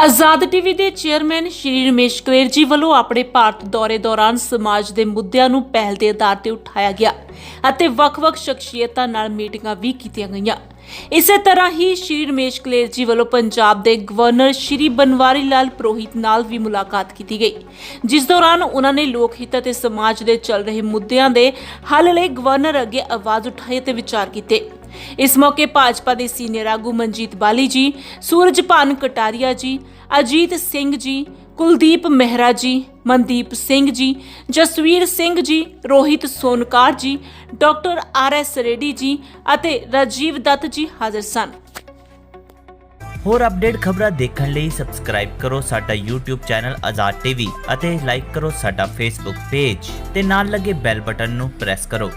ਆਜ਼ਾਦ TV ਦੇ chairman Shri Ramesh Kaler ji ਵੱਲੋਂ ਆਪਣੇ ਭਾਰਤ ਦੌਰੇ ਦੌਰਾਨ ਸਮਾਜ ਦੇ ਮੁੱਦਿਆਂ ਨੂੰ ਪਹਿਲ ਦੇ ਆਧਾਰ ਤੇ ਉਠਾਇਆ ਗਿਆ ਅਤੇ ਵੱਖ-ਵੱਖ ਸ਼ਖਸੀਅਤਾਂ ਨਾਲ ਮੀਟਿੰਗਾਂ ਵੀ ਕੀਤੀਆਂ ਗਈਆਂ। ਇਸੇ ਤਰ੍ਹਾਂ ਹੀ ਸ਼੍ਰੀ ਰਮੇਸ਼ ਕਲੇਰ ਜੀ ਵੱਲੋਂ ਪੰਜਾਬ ਦੇ ਗਵਰਨਰ ਸ਼੍ਰੀ ਬਨਵਾਰੀ ਲਾਲ ਪ੍ਰੋਹਿਤ ਨਾਲ ਵੀ ਮੁਲਾਕਾਤ ਕੀਤੀ ਗਈ, ਜਿਸ ਦੌਰਾਨ ਉਹਨਾਂ ਨੇ ਲੋਕ ਹਿੱਤ ਅਤੇ ਸਮਾਜ ਦੇ ਚੱਲ ਰਹੇ ਮੁੱਦਿਆਂ ਦੇ ਹੱਲ ਲਈ ਗਵਰਨਰ ਅੱਗੇ ਆਵਾਜ਼ ਉਠਾਈ ਤੇ ਵਿਚਾਰ ਕੀਤੇ। ਇਸ ਮੌਕੇ ਭਾਜਪਾ ਦੇ ਸੀਨੀਅਰ ਆਗੂ ਮਨਜੀਤ ਬਾਲੀ ਜੀ ਸੂਰਜਪਾਨ ਕਟਾਰੀਆ ਜੀ, ਅਜੀਤ ਸਿੰਘ ਜੀ, ਕੁਲਦੀਪ ਮਹਿਰਾ ਜੀ, ਮਨਦੀਪ ਸਿੰਘ ਜੀ, ਜਸਵੀਰ ਸਿੰਘ ਜੀ, ਰੋਹਿਤ ਸੋਨਕਾਰ ਜੀ, ਡਾਕਟਰ ਆਰ ਐਸ ਰੇਡੀ ਜੀ ਅਤੇ ਰਾਜੀਵ ਦੱਤ ਜੀ ਹਾਜ਼ਰ ਸਨ। ਹੋਰ ਅਪਡੇਟ ਖਬਰਾਂ ਦੇਖਣ ਲਈ ਸਬਸਕ੍ਰਾਈਬ ਕਰੋ ਸਾਡਾ YouTube ਚੈਨਲ ਆਜ਼ਾਦ ਟੀਵੀ ਅਤੇ ਲਾਈਕ ਕਰੋ ਸਾਡਾ Facebook ਪੇਜ ਤੇ ਨਾਲ ਲੱਗੇ ਬੈਲ ਬਟਨ ਨੂੰ ਪ੍ਰੈਸ ਕਰੋ।